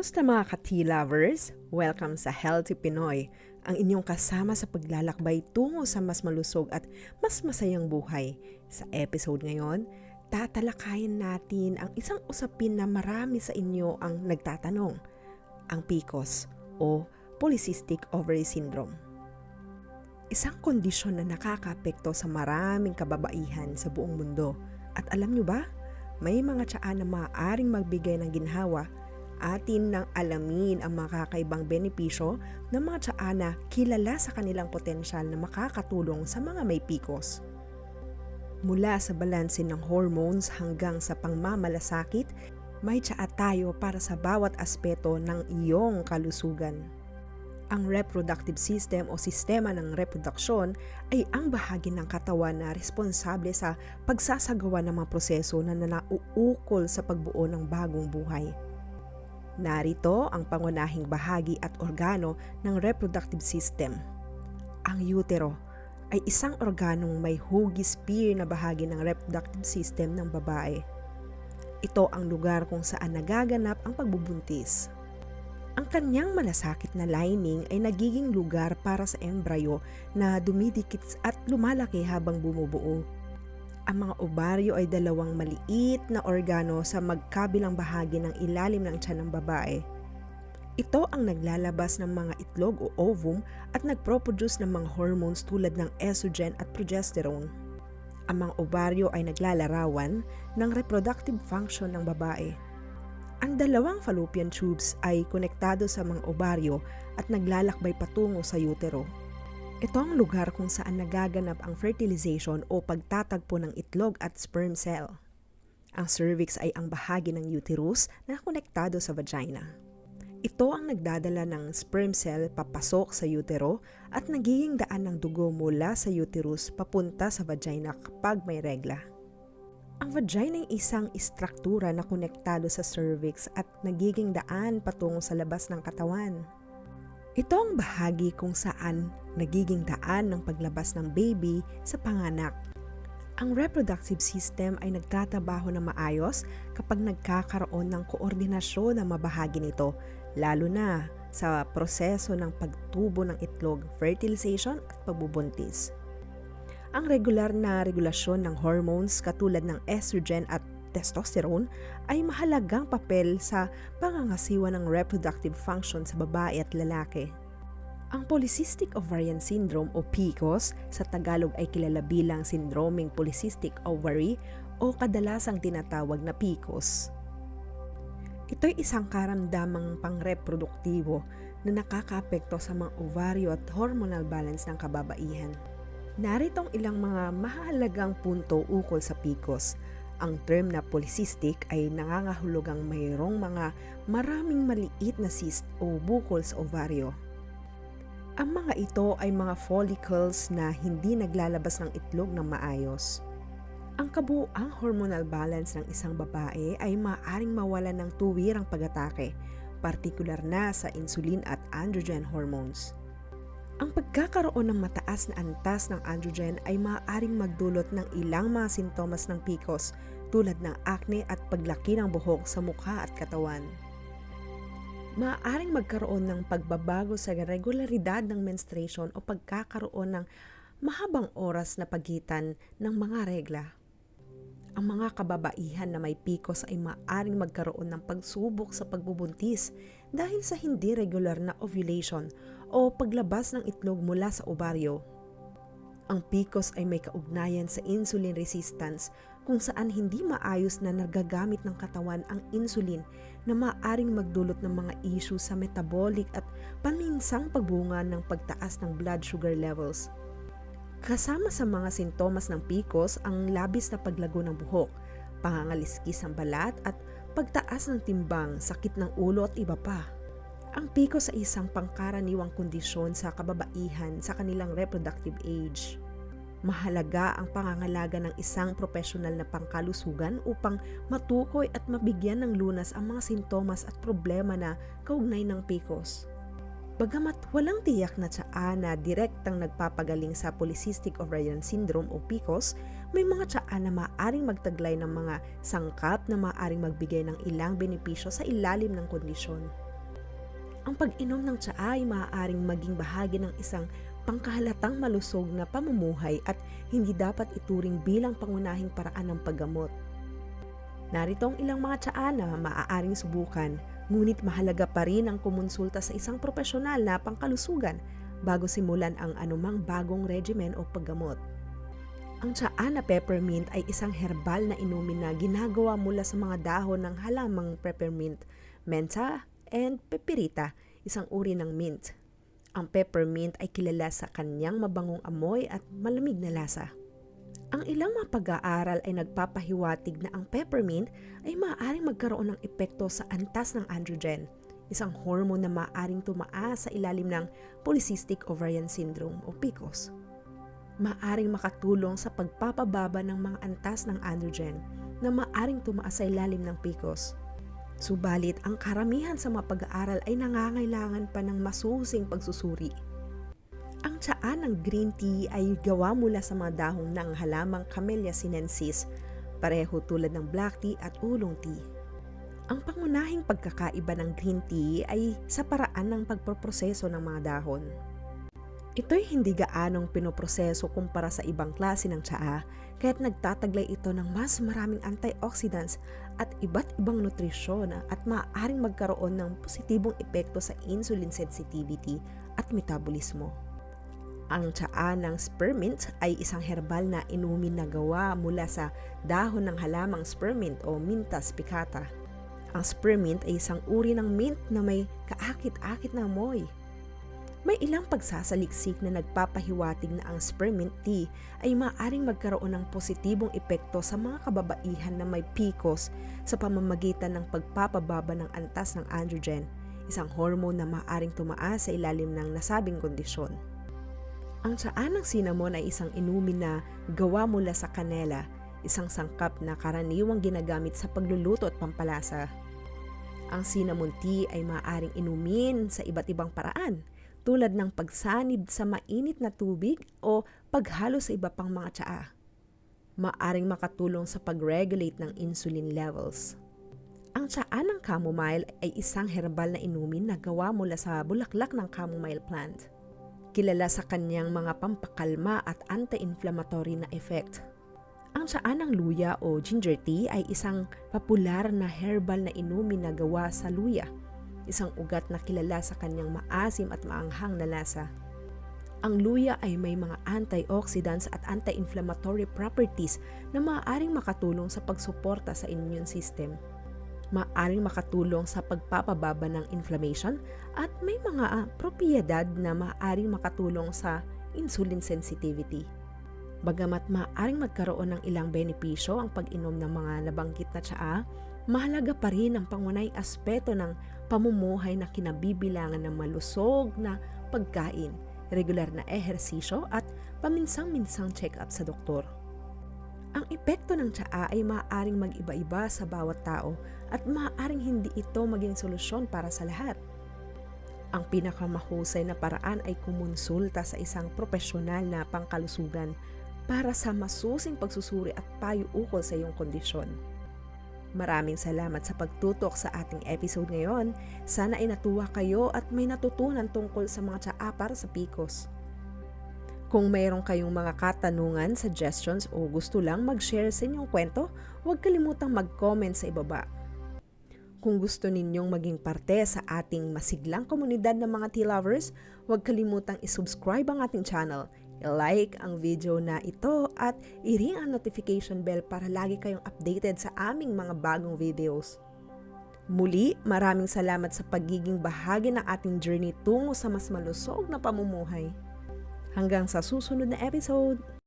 Kamusta mga ka-tea lovers? Welcome sa Healthy Pinoy, ang inyong kasama sa paglalakbay tungo sa mas malusog at mas masayang buhay. Sa episode ngayon, tatalakayin natin ang isang usapin na marami sa inyo ang nagtatanong, ang PCOS o Polycystic Ovary Syndrome. Isang kondisyon na nakakapekto sa maraming kababaihan sa buong mundo. At alam nyo ba, may mga tiyaan na maaaring magbigay ng ginhawa atin nang alamin ang mga kakaibang benepisyo ng mga tsaa na kilala sa kanilang potensyal na makakatulong sa mga may PCOS. Mula sa balanse ng hormones hanggang sa pangmamalasakit, may tsaa tayo para sa bawat aspeto ng iyong kalusugan. Ang reproductive system o sistema ng reproduksyon ay ang bahagi ng katawan na responsable sa pagsasagawa ng mga proseso na nauukol sa pagbuo ng bagong buhay. Narito ang pangunahing bahagi at organo ng reproductive system. Ang utero ay isang organong may hugis spear na bahagi ng reproductive system ng babae. Ito ang lugar kung saan nagaganap ang pagbubuntis. Ang kanyang malasakit na lining ay nagiging lugar para sa embryo na dumidikit at lumalaki habang bumubuo ang mga ovaryo ay dalawang maliit na organo sa magkabilang bahagi ng ilalim ng tiyan ng babae. Ito ang naglalabas ng mga itlog o ovum at nagproproduce ng mga hormones tulad ng estrogen at progesterone. Ang mga ovaryo ay naglalarawan ng reproductive function ng babae. Ang dalawang fallopian tubes ay konektado sa mga ovaryo at naglalakbay patungo sa utero. Ito ang lugar kung saan nagaganap ang fertilization o pagtatagpo ng itlog at sperm cell. Ang cervix ay ang bahagi ng uterus na konektado sa vagina. Ito ang nagdadala ng sperm cell papasok sa utero at nagiging daan ng dugo mula sa uterus papunta sa vagina kapag may regla. Ang vagina ay isang istruktura na konektado sa cervix at nagiging daan patungo sa labas ng katawan. Ito ang bahagi kung saan nagiging daan ng paglabas ng baby sa panganak. Ang reproductive system ay nagtatrabaho na maayos kapag nagkakaroon ng koordinasyon ng mabahagi nito, lalo na sa proseso ng pagtubo ng itlog, fertilization at pagbubuntis. Ang regular na regulasyon ng hormones katulad ng estrogen at testosterone ay mahalagang papel sa pangangasiwa ng reproductive function sa babae at lalaki. Ang Polycystic Ovarian Syndrome o PCOS sa Tagalog ay kilala bilang Syndroming Polycystic Ovary o kadalasang tinatawag na PCOS. Ito'y isang karamdamang pangreproduktibo na nakakaapekto sa mga ovaryo at hormonal balance ng kababaihan. Naritong ilang mga mahalagang punto ukol sa PCOS ang term na polycystic ay nangangahulugang mayroong mga maraming maliit na cyst o bukol sa ovaryo. Ang mga ito ay mga follicles na hindi naglalabas ng itlog ng maayos. Ang kabuang hormonal balance ng isang babae ay maaaring mawala ng tuwirang pag-atake, partikular na sa insulin at androgen hormones. Ang pagkakaroon ng mataas na antas ng androgen ay maaaring magdulot ng ilang mga sintomas ng PCOS tulad ng acne at paglaki ng buhok sa mukha at katawan. Maaaring magkaroon ng pagbabago sa regularidad ng menstruation o pagkakaroon ng mahabang oras na pagitan ng mga regla. Ang mga kababaihan na may PCOS ay maaaring magkaroon ng pagsubok sa pagbubuntis dahil sa hindi regular na ovulation o paglabas ng itlog mula sa ovaryo. Ang PCOS ay may kaugnayan sa insulin resistance kung saan hindi maayos na nagagamit ng katawan ang insulin na maaring magdulot ng mga issue sa metabolic at paminsang pagbunga ng pagtaas ng blood sugar levels. Kasama sa mga sintomas ng PCOS ang labis na paglago ng buhok, pangangaliskis ng balat at pagtaas ng timbang, sakit ng ulo at iba pa. Ang PCOS ay isang pangkaraniwang kondisyon sa kababaihan sa kanilang reproductive age. Mahalaga ang pangangalaga ng isang profesional na pangkalusugan upang matukoy at mabigyan ng lunas ang mga sintomas at problema na kaugnay ng PCOS. Bagamat walang tiyak na tsaa na direktang nagpapagaling sa Polycystic Ovarian Syndrome o PCOS, may mga tsaa na maaaring magtaglay ng mga sangkap na maaaring magbigay ng ilang benepisyo sa ilalim ng kondisyon. Ang pag-inom ng tsaa ay maaaring maging bahagi ng isang pangkahalatang malusog na pamumuhay at hindi dapat ituring bilang pangunahing paraan ng paggamot. Narito ang ilang mga tsaa na maaaring subukan, ngunit mahalaga pa rin ang kumonsulta sa isang profesional na pangkalusugan bago simulan ang anumang bagong regimen o paggamot. Ang tsaa na peppermint ay isang herbal na inumin na ginagawa mula sa mga dahon ng halamang peppermint, mentha, and pepperita, isang uri ng mint. Ang peppermint ay kilala sa kanyang mabangong amoy at malamig na lasa. Ang ilang mga pag-aaral ay nagpapahiwatig na ang peppermint ay maaaring magkaroon ng epekto sa antas ng androgen, isang hormone na maaaring tumaas sa ilalim ng polycystic ovarian syndrome o PCOS. Maaaring makatulong sa pagpapababa ng mga antas ng androgen na maaaring tumaas sa ilalim ng PCOS. Subalit, ang karamihan sa mga pag-aaral ay nangangailangan pa ng masusing pagsusuri. Ang tsaa ng green tea ay gawa mula sa mga dahong ng halamang Camellia sinensis, pareho tulad ng black tea at oolong tea. Ang pangunahing pagkakaiba ng green tea ay sa paraan ng pagproproseso ng mga dahon. Ito'y hindi gaanong pinoproseso kumpara sa ibang klase ng tsaa, kaya't nagtataglay ito ng mas maraming antioxidants at iba't ibang nutrisyon at maaaring magkaroon ng positibong epekto sa insulin sensitivity at metabolismo. Ang tsaa ng spearmint ay isang herbal na inumin na gawa mula sa dahon ng halamang spearmint o Minta spicata. Ang spearmint ay isang uri ng mint na may kaakit-akit na amoy. May ilang pagsasaliksik na nagpapahiwatig na ang spearmint tea ay maaaring magkaroon ng positibong epekto sa mga kababaihan na may PCOS sa pamamagitan ng pagpapababa ng antas ng androgen, isang hormone na maaaring tumaas sa ilalim ng nasabing kondisyon. Ang tsaa ng cinnamon ay isang inumin na gawa mula sa kanela, isang sangkap na karaniwang ginagamit sa pagluluto at pampalasa. Ang cinnamon tea ay maaaring inumin sa iba't ibang paraan, tulad ng pagsanib sa mainit na tubig o paghalo sa iba pang mga tsaa. Maaring makatulong sa pag-regulate ng insulin levels. Ang tsaa ng chamomile ay isang herbal na inumin na gawa mula sa bulaklak ng chamomile plant kilala sa kanyang mga pampakalma at anti-inflammatory na effect. Ang tsaa ng luya o ginger tea ay isang popular na herbal na inumin na gawa sa luya, isang ugat na kilala sa kanyang maasim at maanghang na lasa. Ang luya ay may mga antioxidants at anti-inflammatory properties na maaaring makatulong sa pagsuporta sa immune system maaring makatulong sa pagpapababa ng inflammation at may mga uh, propiedad na maaring makatulong sa insulin sensitivity. Bagamat maaring magkaroon ng ilang benepisyo ang pag-inom ng mga nabanggit na tsaa, mahalaga pa rin ang pangunay aspeto ng pamumuhay na kinabibilangan ng malusog na pagkain, regular na ehersisyo at paminsang-minsang check-up sa doktor. Ang epekto ng tsaa ay maaaring mag-iba-iba sa bawat tao at maaaring hindi ito maging solusyon para sa lahat. Ang pinakamahusay na paraan ay kumonsulta sa isang profesional na pangkalusugan para sa masusing pagsusuri at payo ukol sa iyong kondisyon. Maraming salamat sa pagtutok sa ating episode ngayon. Sana ay natuwa kayo at may natutunan tungkol sa mga tsaa para sa PCOS. Kung mayroon kayong mga katanungan, suggestions o gusto lang mag-share sa inyong kwento, huwag kalimutang mag-comment sa ibaba. Kung gusto ninyong maging parte sa ating masiglang komunidad ng mga tea lovers, huwag kalimutang isubscribe ang ating channel, i-like ang video na ito at i-ring ang notification bell para lagi kayong updated sa aming mga bagong videos. Muli, maraming salamat sa pagiging bahagi ng ating journey tungo sa mas malusog na pamumuhay. Hanggang sa susunod na episode!